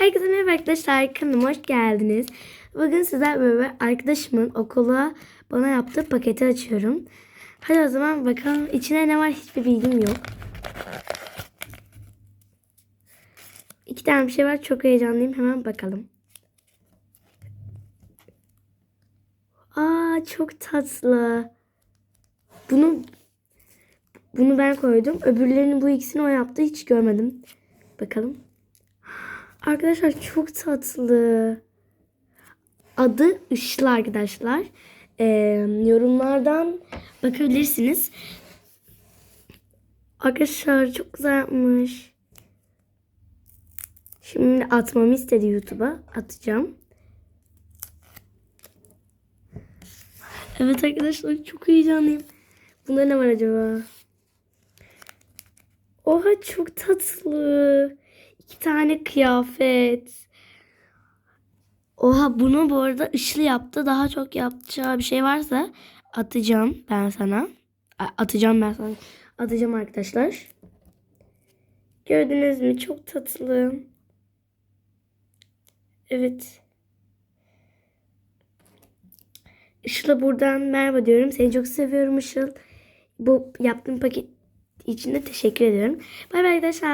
Herkese merhaba arkadaşlar. Kanalıma hoş geldiniz. Bugün sizler böyle arkadaşımın okula bana yaptığı paketi açıyorum. Hadi o zaman bakalım içine ne var hiçbir bilgim yok. İki tane bir şey var. Çok heyecanlıyım. Hemen bakalım. Aa çok tatlı. Bunu bunu ben koydum. Öbürlerinin bu ikisini o yaptı. Hiç görmedim. Bakalım. Arkadaşlar çok tatlı. Adı Işıl arkadaşlar. Ee, yorumlardan bakabilirsiniz. Arkadaşlar çok güzel yapmış. Şimdi atmamı istedi YouTube'a. Atacağım. Evet arkadaşlar çok heyecanlıyım. Bunda ne var acaba? Oha çok tatlı. İki tane kıyafet. Oha bunu bu arada ışlı yaptı. Daha çok yapacağı bir şey varsa atacağım ben sana. Atacağım ben sana. Atacağım arkadaşlar. Gördünüz mü? Çok tatlı. Evet. Işıl'a buradan merhaba diyorum. Seni çok seviyorum Işıl. Bu yaptığım paket için de teşekkür ediyorum. Bay bay arkadaşlar.